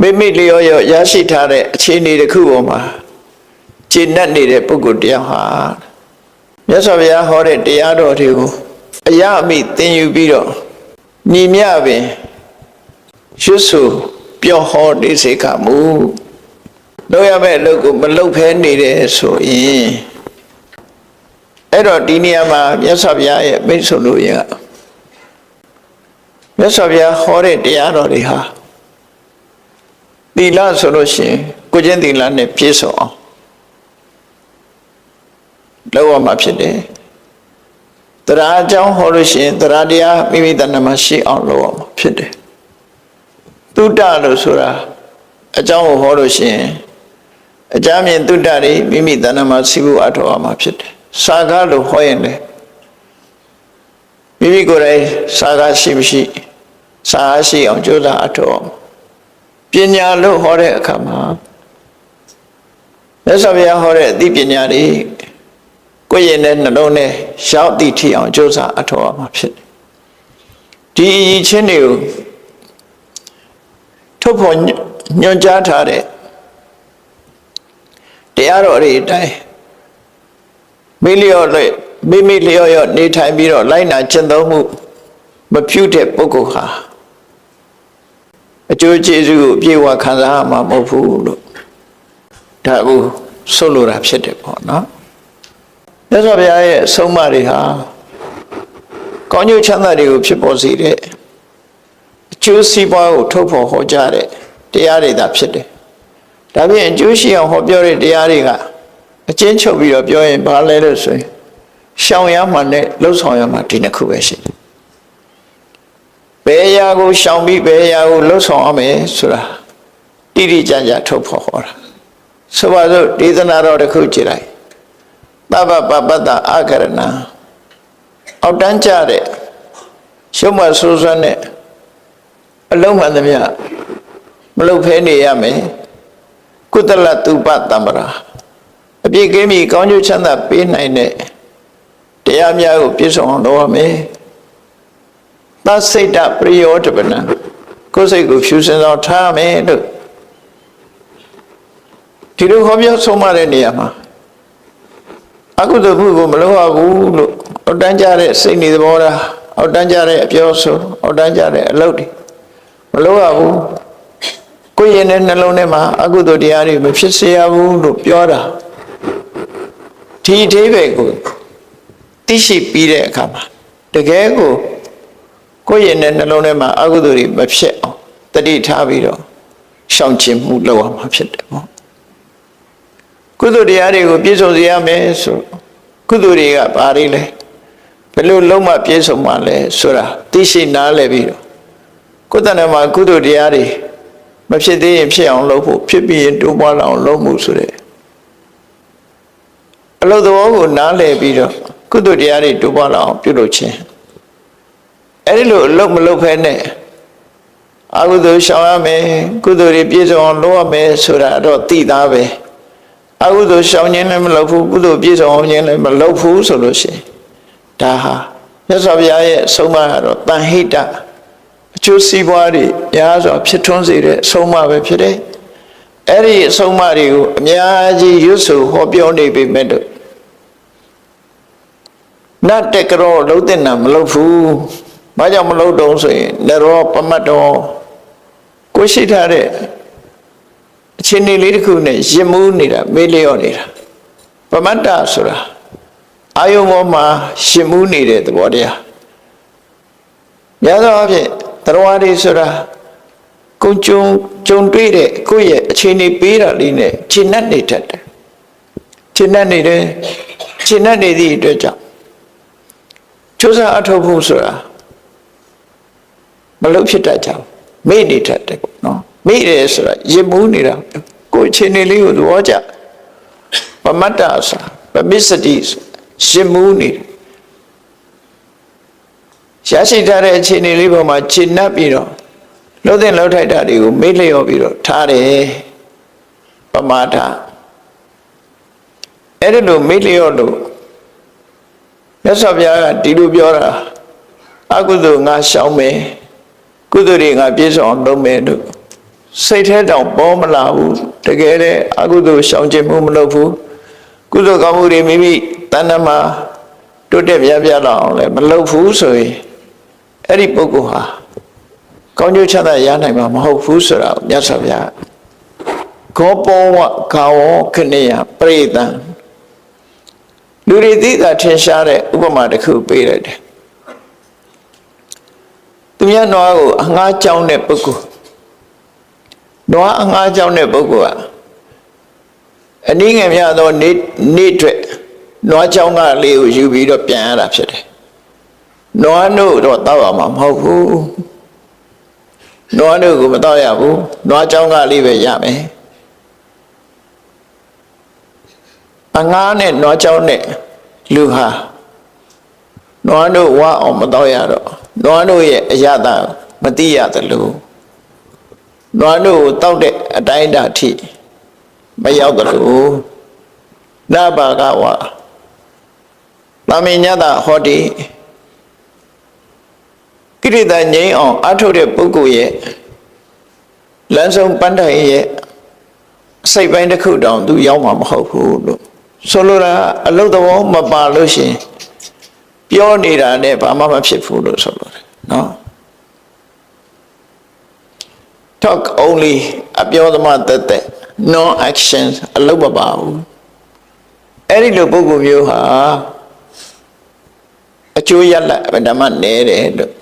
မိမိလျော်ရော့ရရှိထားတဲ့အခြေအနေတစ်ခုပေါ်မှာခြေနှက်နေတဲ့ပုဂ္ဂိုလ်တရားဟာမြတ်စွာဘုရားဟောတဲ့တရားတော်တွေကိုအရအမိသင်ယူပြီးတော့ညီမျှပင်ရွတ်ဆိုပြောဟောနေစေကမူလုပ်ရမယ့်အလုပ်ကိုမလုပ်ဖဲနေတယ်ဆိုရင်အဲ့တော့ဒီနေရာမှာမြတ်စွာဘုရားရဲ့မိတ်ဆွေတို့ရဲ့မြတ်စွာဘုရားဟောတဲ့တရားတော်တွေဟာ သီလဆိုလို့ရှိရင်ကိုကျင့်သီလနဲ့ပြည့်စုံအောင်လုပ်ရမှာဖြစ်တယ်တရားအကြောင်းဟောလို့ရှိရင်တရားတရားမိမိတဏ္ဍမှာရှိအောင်လုပ်ရမှာဖြစ်တယ်တုဒ္ဒလို့ဆိုတာအကြောင်းကိုဟောလို့ရှိရင်အကြမ်းမြင်တုဒ္ဒတွေမိမိတဏ္ဍမှာစီဖို့အထောက်အမှာဖြစ်တယ်စာကားလို့ဟောရင်လေမိမိကိုယ်တိုင်စာကားရှိမရှိစာအားရှိအောင်ကြိုးစားအထောက်အောင် ပညာလို့ဟောတဲ့အခါမှာမြတ်စွာဘုရားဟောတဲ့အသိပညာတွေကိုယ့်ရဲ့နဲ့နှလုံးနဲ့ရောက်တည်ထီအောင်ကြိုးစားအထောက်အမှာဖြစ်တယ်ဒီအရေးချင်းတွေကိုထုတ်ဖို့ညွှန်ကြားထားတဲ့တရားတော်တွေအတိုင်းမိလျော့လို့မိမိလျော့ရော့နေထိုင်ပြီးတော့လိုက်နာကျင့်သုံးမှုမပြုတဲ့ပုဂ္ဂိုလ်ဟာ အကျိုးကျေးဇူးကိုပြေဝခံစားရမှာမဟုတ်ဘူးလို့ဒါကိုဆိုလိုတာဖြစ်တယ်ပေါ့နော်မြတ်စွာဘုရားရဲ့အဆုံးအမတွေဟာကောင်းကျိုးချမ်းသာတွေကိုဖြစ်ပေါ်စေတဲ့အကျိုးစီးပွားကိုထုတ်ဖော်ဟောကြားတဲ့တရားတွေသာဖြစ်တယ်ဒါပြင်အကျိုးရှိအောင်ဟောပြောတဲ့တရားတွေကအကျဉ်းချုပ်ပြီးတော့ပြောရင်ဘာလဲလို့ဆိုရင်ရှောင်ရမှနဲ့လှုပ်ဆောင်ရမှဒီနှစ်ခုပဲရှိတယ် ဘယ်အရာကိုရှောင်ပြီးဘယ်အရာကိုလှုပ်ဆောင်ရမယ်ဆိုတာတိတိကျကျထုတ်ဖော်ဟောတာဆိုပါစို့ဒေသနာတော်တစ်ခုကြည့်လိုက်သဗ္ဗပပတ္တအာကရဏအောက်တန်းကြတဲ့ရှုံးမဆိုးစွမ်းတဲ့အလုံးမှန်သမျှမလုပ်ဖဲနေရမယ်ကုသလတုပတံပရာအပြည့်ကင်းပြီကောင်းကျိုးချမ်းသာပေးနိုင်တဲ့တရားများကိုပြည့်စုံအောင်လုပ်ရမယ် သစိတ်တပရိယောတပနံကိုယ်စိတ်ကိုဖြူစင်အောင်ထားမယ်လို့ဒီလိုဟောပြောဆုံးမတဲ့နေရာမှာအကုသိုလ်မှုကိုမလုပ်ရဘူးလို့အောက်တန်းကြတဲ့စိတ်နေသဘောထားအောက်တန်းကြတဲ့အပြောဆိုအောက်တန်းကြတဲ့အလုပ်တွေမလုပ်ရဘူးကိုယ်ရင်တဲ့နှလုံးထဲမှာအကုသိုလ်တရားတွေမဖြစ်စေရဘူးလို့ပြောတာဒီအသေးပဲကိုသိရှိပြီးတဲ့အခါမှာတကယ်ကို ကိုယ်ရင်တဲ့နှလုံးထဲမှာအကုသိုလ်တွေမဖြစ်အောင်တတိထားပြီးတော့ရှောင်ကျဉ်မှုလုပ်ရမှာဖြစ်တယ်ပေါ့ကုသိုလ်တရားတွေကိုပြည့်စုံစေရမယ်ဆိုကုသိုလ်တွေကဘာတွေလဲဘယ်လိုလုံးမပြည့်စုံမှလဲဆိုတာသိရှိနားလည်ပြီးတော့ကိုယ်တဏ္ဍမှာကုသိုလ်တရားတွေမဖြစ်သေးရင်ဖြစ်အောင်လုပ်ဖို့ဖြစ်ပြီးရင်တိုးပွားလာအောင်လုပ်မှုဆိုတဲ့အလုသဘောကိုနားလည်ပြီးတော့ကုသိုလ်တရားတွေတိုးပွားလာအောင်ပြုလုပ်ခြင်း အဲ့ဒီလိုအလုပ်မလုပ်ဖဲနဲ့အကုသိုလ်ရှောင်ရမယ်ကုသိုလ်တွေပြည့်စုံအောင်လုပ်ရမယ်ဆိုတာတော့သိသားပဲအကုသိုလ်ရှောင်ခြင်းလည်းမလုပ်ဘူးကုသိုလ်ပြည့်စုံအောင်ခြင်းလည်းမလုပ်ဘူးဆိုလို့ရှိရင်ဒါဟာမြတ်စွာဘုရားရဲ့အဆုံးအမကတော့တန်ဟိတအကျိုးစီးပွားတွေများစွာဖြစ်ထွန်းစေတဲ့အဆုံးအမပဲဖြစ်တယ်အဲ့ဒီအဆုံးအမတွေကိုအများကြီးရွတ်ဆိုဟောပြောနေပေမဲ့လို့နတ်တကရောလုံးတဲ့နာမလုပ်ဘူး ဘာကြောင့်မလုပ်တော့ဆိုရင်နရောပမတ်တော်ကိုရှိထားတဲ့အခြေအနေလေးတစ်ခုနဲ့ရင်မှုနေတာမေးလျော့နေတာပမတ္တဆိုတာအာယုံပေါ်မှာရှင်မှုနေတဲ့သဘောတရားများသောအားဖြင့်တရားတွေဆိုတာကိုကြုံကြုံတွေ့တဲ့ကိုယ့်ရဲ့အခြေအနေပေးတာလေးနဲ့ခြေနှက်နေတတ်တယ်ခြေနှက်နေတယ်ခြေနှက်နေသည့်အတွက်ကြောင့်ကျိုးစားအထောက်ဖို့ဆိုတာ မလုပ်ဖြစ်တတ်ကြဘူးမေ့နေတတ်တယ်ပေါ့နော်မေ့တယ်ဆိုတာရင်မူးနေတာကိုယ်အခြေအနေလေးကိုသဘောကျပမတ္တစာပမစ္စတိရင်မူးနေတယ်ရရှိထားတဲ့အခြေအနေလေးပေါ်မှာခြေနှပ်ပြီးတော့လှုပ်တဲ့လှုပ်ထိုက်တာတွေကိုမေ့လျော့ပြီးတော့ထားတယ်ပမာထအဲ့ဒီလိုမေ့လျော့လို့မြတ်စွာဘုရားကဒီလိုပြောတာအကုသိုလ်ငါရှောင်မယ် ကုသိုလ်တွေငါပြည့်စုံအောင်လုပ်မယ်လို့စိတ်ထဲတောင်ပေါ်မလာဘူးတကယ်တဲ့အကုသိုလ်ရှောင်ကျင်မှုမလုပ်ဘူးကုသိုလ်ကောင်းမှုတွေမိမိတဏ္ဍမှာတိုးတက်ပြပြလာအောင်လည်းမလုပ်ဘူးဆိုရင်အဲ့ဒီပုဂ္ဂိုလ်ဟာကောင်းကျိုးချမ်းသာရနိုင်မှာမဟုတ်ဘူးဆိုတာကိုမြတ်စွာဘုရားခောပောဝကာဝခဏယပရိသံလူတွေသိတာထင်ရှားတဲ့ဥပမာတစ်ခုပေးလိုက်တယ် သူများနွားကိုအငှားကြောင်းတဲ့ပုဂ္ဂိုလ်နွားအငှားကြောင်းတဲ့ပုဂ္ဂိုလ်ကအနည်းငယ်များသောနေ့နေ့အတွက်နွားကြောင်းကလေးကိုယူပြီးတော့ပြန်ရတာဖြစ်တယ်နွားတို့တော့တောက်ရမှာမဟုတ်ဘူးနွားတို့ကိုမတောက်ရဘူးနွားကြောင်းကလေးပဲရမယ်အငှားနဲ့နွားကြောင်းနဲ့လူဟာ နွားတို့ဝအောင်မတော့ရတော့နွားတို့ရဲ့အရသာမတိရသလိုနွားတို့ကိုတောက်တဲ့အတိုင်းအတာထိမရောက်သလိုနဘာကဝသမေညတဟောတိကိရိတာငြိမ်းအောင်အထုတ်တဲ့ပုဂ္ဂိုလ်ရဲ့လမ်းဆုံးပန်းတိုင်ရဲ့စိတ်ပိုင်းတစ်ခုတောင်သူရောက်မှာမဟုတ်ဘူးလို့ဆိုလိုတာအလုတ်သဘောမပါလို့ရှရင် ပြောနေတာနဲ့ဘာမှမဖြစ်ဘူးလို့ဆိုလိုတယ်နော် talk only အပြောသမားတက်တက် no actions အလုပ်မပါဘူးအဲ့ဒီလိုပုဂ္ဂိုလ်မျိုးဟာအကျိုးရလဒ်ဓမ္မနဲတယ်လို့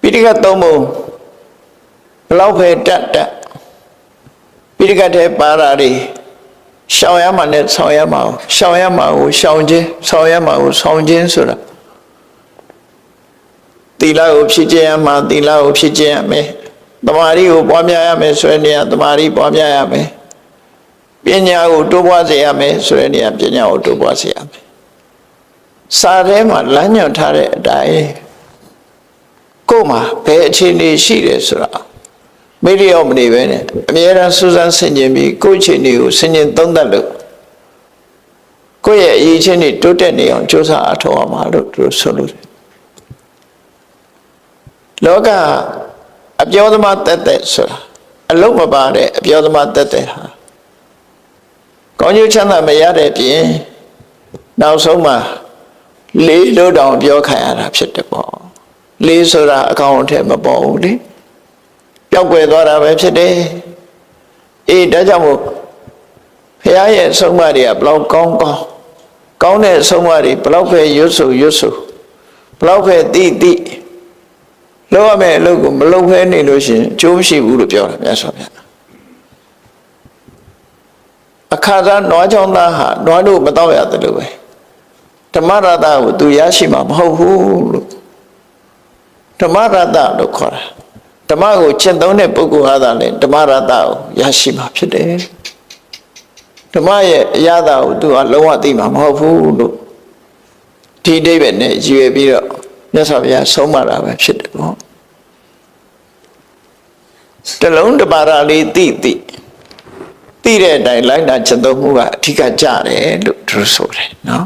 ပိဋကတ်သုံးပုံဘလောက်ပဲတက်တက်ပိဋကတ်ထဲပါတာတွေ ရှောင်ရမှာနဲ့ဆောင်ရမှာရှောင်ရမှာကိုရှောင်ခြင်းဆောင်ရမှာကိုဆောင်ခြင်းဆိုတာသီလကိုဖြစ်ခြင်းရမှာသီလကိုဖြစ်ခြင်းရမယ်တမာရီကိုပွားများရမယ်ဆိုတဲ့နေရာတမာရီပွားများရမယ်ပညာကိုတိုးပွားစေရမယ်ဆိုတဲ့နေရာပညာကိုတိုးပွားစေရမယ်စာထဲမှာလမ်းညွှန်ထားတဲ့အတိုင်းကိုယ်မှာဘယ်အခြေအနေရှိတယ်ဆိုတာ မိရိယောမနေပဲနဲ့အမြဲတမ်းစူးစမ်းဆင်ခြင်ပြီးကိုယ့်အခြေအနေကိုဆင်ခြင်သုံးသပ်လို့ကိုယ့်ရဲ့အရေးချင်းတွေတိုးတက်နေအောင်ကြိုးစားအထောက်အမှာလို့သူဆိုလို့တယ်လောကအပြောသမားတက်တက်ဆိုတာအလုံးမပါတဲ့အပြောသမားတက်တက်ဟာကောင်းကျိုးချမ်းသာမရတဲ့ပြင်နောက်ဆုံးမှာလေးလို့တောင်ပြောခံရတာဖြစ်တယ်ပေါ့လေးဆိုတာအကောင်အထက်မပေါ်ဘူးလေပျော က်ကွယ်သွားတာပဲဖြစ်တယ်အေးဒါကြောင့်မို့ဖះရဲ့ဆုံးမတွေကဘလောက်ကောင်းကောင်းကောင်းတဲ့ဆုံးမတွေဘလောက်ပဲရွတ်ဆိုရွတ်ဆိုဘလောက်ပဲတိတိလောက်ရမယ့်အလုပ်ကိုမလုပ်ဖဲနေလို့ရှိရင်ကျိုးမရှိဘူးလို့ပြောတာမြတ်စွာဘုရားအခါသားနွားချောင်းသားဟာနွားတို့မတော့ရတယ်လို့ပဲဓမ္မရတကိုသူရရှိမှာမဟုတ်ဘူးလို့ဓမ္မရတလို့ခေါ်တာ ဓမ္မကိုကျင့်သုံးတဲ့ပုဂ္ဂိုလ်ဟာသာလေဓမ္မရတကိုရရှိမှာဖြစ်တယ်ဓမ္မရဲ့အရာသာကိုသူကလုံးဝသိမှာမဟုတ်ဘူးလို့ဒီအိဗယ်နဲ့ရည်ရွယ်ပြီးတော့မြတ်စွာဘုရားဆုံးမတာပဲဖြစ်တယ်ပေါ့တလုံးတပါရလေးသိသိသိတဲ့အတိုင်းလိုက်တာကျင့်သုံးမှုကအဓိကကြတယ်လို့သူဆိုတယ်နော်